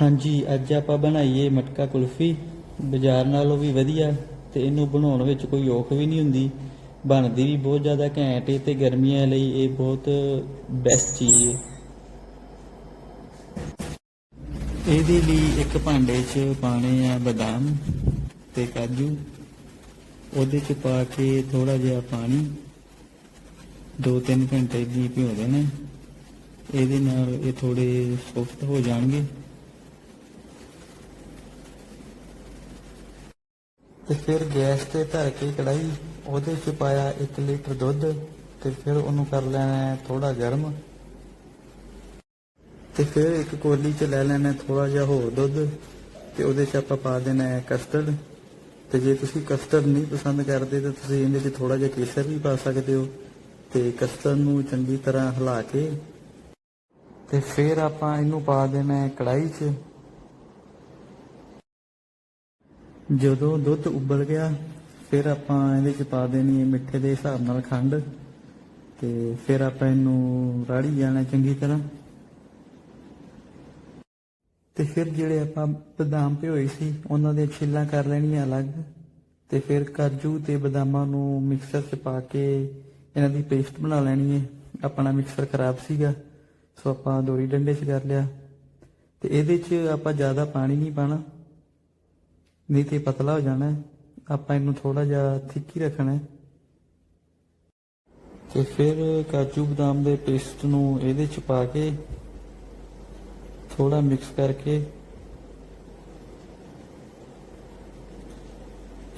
ਹਾਂਜੀ, ਅੱਜ ਆਪਾਂ ਬਣਾਈਏ ਮਟਕਾ ਕੁਲਫੀ। ਬਾਜ਼ਾਰ ਨਾਲੋਂ ਵੀ ਵਧੀਆ ਤੇ ਇਹਨੂੰ ਬਣਾਉਣ ਵਿੱਚ ਕੋਈ ਔਖ ਵੀ ਨਹੀਂ ਹੁੰਦੀ। ਬਣਦੀ ਵੀ ਬਹੁਤ ਜ਼ਿਆਦਾ ਘੈਂਟ ਏ ਤੇ ਗਰਮੀਆਂ ਲਈ ਇਹ ਬਹੁਤ ਬੈਸਟ ਚੀਜ਼ ਹੈ ਇਹਦੇ ਲਈ ਇੱਕ ਭਾਂਡੇ 'ਚ ਪਾਣੇ ਆ ਬਦਾਮ ਤੇ ਕਾਜੂ। ਉਹਦੇ 'ਚ ਪਾ ਕੇ ਥੋੜਾ ਜਿਹਾ ਪਾਣੀ। 2-3 ਘੰਟੇ ਦੀ ਭਿਓ ਦੇਣਾ। ਇਹਦੇ ਨਾਲ ਇਹ ਥੋੜੇ ਸੌਫਟ ਹੋ ਜਾਣਗੇ। ਤੇ ਫਿਰ ਗੈਸ ਤੇ ਧਰ ਕੇ ਕੜਾਈ ਉਹਦੇ 'ਚ ਪਾਇਆ 1 ਲੀਟਰ ਦੁੱਧ ਤੇ ਫਿਰ ਉਹਨੂੰ ਕਰ ਲੈਣਾ ਥੋੜਾ ਗਰਮ। ਤੇ ਫਿਰ ਇੱਕ ਕੋਲੀ 'ਚ ਲੈ ਲੈਣਾ ਥੋੜਾ ਜਿਹਾ ਹੋਰ ਦੁੱਧ ਤੇ ਉਹਦੇ 'ਚ ਆਪਾਂ ਪਾ ਦੇਣਾ ਹੈ ਕਸਟਰਡ। ਤੇ ਜੇ ਤੁਸੀਂ ਕਸਟਰਡ ਨਹੀਂ ਪਸੰਦ ਕਰਦੇ ਤਾਂ ਤੁਸੀਂ ਇਹਦੇ 'ਚ ਥੋੜਾ ਜਿਹਾ ਕੇਸਰ ਵੀ ਪਾ ਸਕਦੇ ਹੋ ਤੇ ਕਸਟਰਡ ਨੂੰ ਚੰਗੀ ਤਰ੍ਹਾਂ ਹਿਲਾ ਕੇ। ਤੇ ਫਿਰ ਆਪਾਂ ਇਹਨੂੰ ਪਾ ਦੇਣਾ ਹੈ ਕੜਾਈ 'ਚ। ਜਦੋਂ ਦੁੱਧ ਉਬਲ ਗਿਆ, ਫਿਰ ਆਪਾਂ ਇਹਦੇ 'ਚ ਪਾ ਦੇਣੀ ਹੈ ਮਿੱਠੇ ਦੇ ਹਿਸਾਬ ਨਾਲ ਖੰਡ ਤੇ ਫਿਰ ਆਪਾਂ ਇਹਨੂੰ ਰਾੜੀ ਜਾਣਾ ਚੰਗੀ ਤਰ੍ਹਾਂ। ਤੇ ਫਿਰ ਜਿਹੜੇ ਆਪਾਂ ਬਦਾਮ ਭਿਓਏ ਸੀ, ਉਹਨਾਂ ਦੇ ਛਿੱਲਾਂ ਕਰ ਲੈਣੀਆਂ ਅਲੱਗ ਤੇ ਫਿਰ ਕਾਜੂ ਤੇ ਬਦਾਮਾਂ ਨੂੰ ਮਿਕਸਰ 'ਚ ਪਾ ਕੇ ਇਹਨਾਂ ਦੀ ਪੇਸਟ ਬਣਾ ਲੈਣੀ ਹੈ। ਆਪਣਾ ਮਿਕਸਰ ਖਰਾਬ ਸੀਗਾ, ਸੋ ਆਪਾਂ ਦੋਰੀ ਡੰਡੇ 'ਚ ਕਰ ਲਿਆ। ਤੇ ਇਹਦੇ 'ਚ ਆਪਾਂ ਜ਼ਿਆਦਾ ਪਾਣੀ ਨਹੀਂ ਪਾਣਾ। ਨਹੀਂ ਤੇ ਪਤਲਾ ਹੋ ਜਾਣਾ ਹੈ। ਆਪਾਂ ਇਹਨੂੰ ਥੋੜਾ ਜਿਹਾ ਥਿੱਕ ਹੀ ਰੱਖਣਾ ਹੈ। ਤੇ ਫਿਰ ਕਾਜੂ ਬਦਾਮ ਦੇ ਪੇਸਟ ਨੂੰ ਇਹਦੇ 'ਚ ਪਾ ਕੇ ਥੋੜਾ ਮਿਕਸ ਕਰਕੇ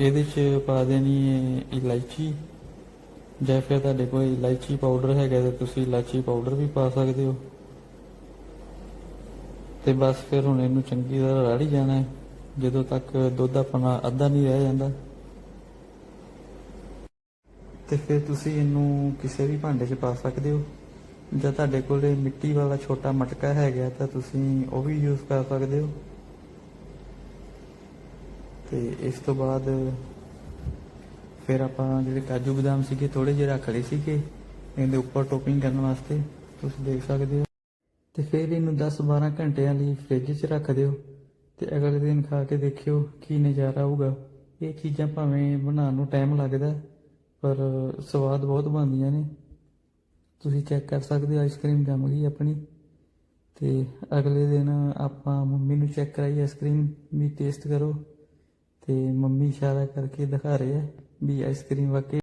ਇਹਦੇ 'ਚ ਪਾ ਦੇਣੀ ਹੈ ਇਲਾਇਚੀ। ਜਾਂ ਫਿਰ ਤੁਹਾਡੇ ਕੋਲ ਇਲਾਇਚੀ ਪਾਊਡਰ ਹੈਗਾ ਤਾਂ ਤੁਸੀਂ ਇਲਾਇਚੀ ਪਾਊਡਰ ਵੀ ਪਾ ਸਕਦੇ ਹੋ। ਤੇ ਬਸ ਫਿਰ ਹੁਣ ਇਹਨੂੰ ਚੰਗੀ ਤਰ੍ਹਾਂ ਰਾੜੀ ਜਾਣਾ ਹੈ। ਜਦੋਂ ਤੱਕ ਦੁੱਧ ਆਪਣਾ ਅੱਧਾ ਨਹੀਂ ਰਹਿ ਜਾਂਦਾ। ਤੇ ਫਿਰ ਤੁਸੀਂ ਇਹਨੂੰ ਕਿਸੇ ਵੀ ਭਾਂਡੇ 'ਚ ਪਾ ਸਕਦੇ ਹੋ। ਜਾਂ ਤੁਹਾਡੇ ਕੋਲੇ ਮਿੱਟੀ ਵਾਲਾ ਛੋਟਾ ਮਟਕਾ ਹੈਗਾ ਤਾਂ ਤੁਸੀਂ ਉਹ ਵੀ ਯੂਜ਼ ਕਰ ਸਕਦੇ ਹੋ। ਤੇ ਇਸ ਤੋਂ ਬਾਅਦ ਫਿਰ ਆਪਾਂ ਜਿਹੜੇ ਕਾਜੂ ਬਦਾਮ ਸੀਗੇ ਥੋੜੇ ਜਿਹੇ ਰੱਖ ਲਏ ਸੀਗੇ। ਇਹਦੇ ਉੱਪਰ ਟੋਪਿੰਗ ਕਰਨ ਵਾਸਤੇ ਤੁਸੀਂ ਦੇਖ ਸਕਦੇ ਹੋ। ਤੇ ਫਿਰ ਇਹਨੂੰ 10-12 ਘੰਟਿਆਂ ਲਈ ਫ੍ਰਿਜ 'ਚ ਰੱਖ ਦਿਓ। ਤੇ ਅਗਲੇ ਦਿਨ ਖਾ ਕੇ ਦੇਖਿਓ ਕੀ ਨਜ਼ਾਰਾ ਆਊਗਾ। ਇਹ ਚੀਜ਼ਾਂ ਭਾਵੇਂ ਬਣਾਉਣ ਨੂੰ ਟਾਈਮ ਲੱਗਦਾ ਪਰ ਸਵਾਦ ਬਹੁਤ ਬਣਦੀਆਂ ਨੇ। ਤੁਸੀਂ ਚੈੱਕ ਕਰ ਸਕਦੇ ਹੋ ਆਈਸਕ੍ਰੀਮ ਜੰਮ ਗਈ ਆਪਣੀ। ਤੇ ਅਗਲੇ ਦਿਨ ਆਪਾਂ ਮੰਮੀ ਨੂੰ ਚੈੱਕ ਕਰਾਈ ਆਈਸਕ੍ਰੀਮ ਵੀ ਟੇਸਟ ਕਰੋ। ਤੇ ਮੰਮੀ ਇਸ਼ਾਰਾ ਕਰਕੇ ਦਿਖਾ ਰਹੇ ਆ ਵੀ ਆਈਸਕ੍ਰੀਮ ਵਾਕਈ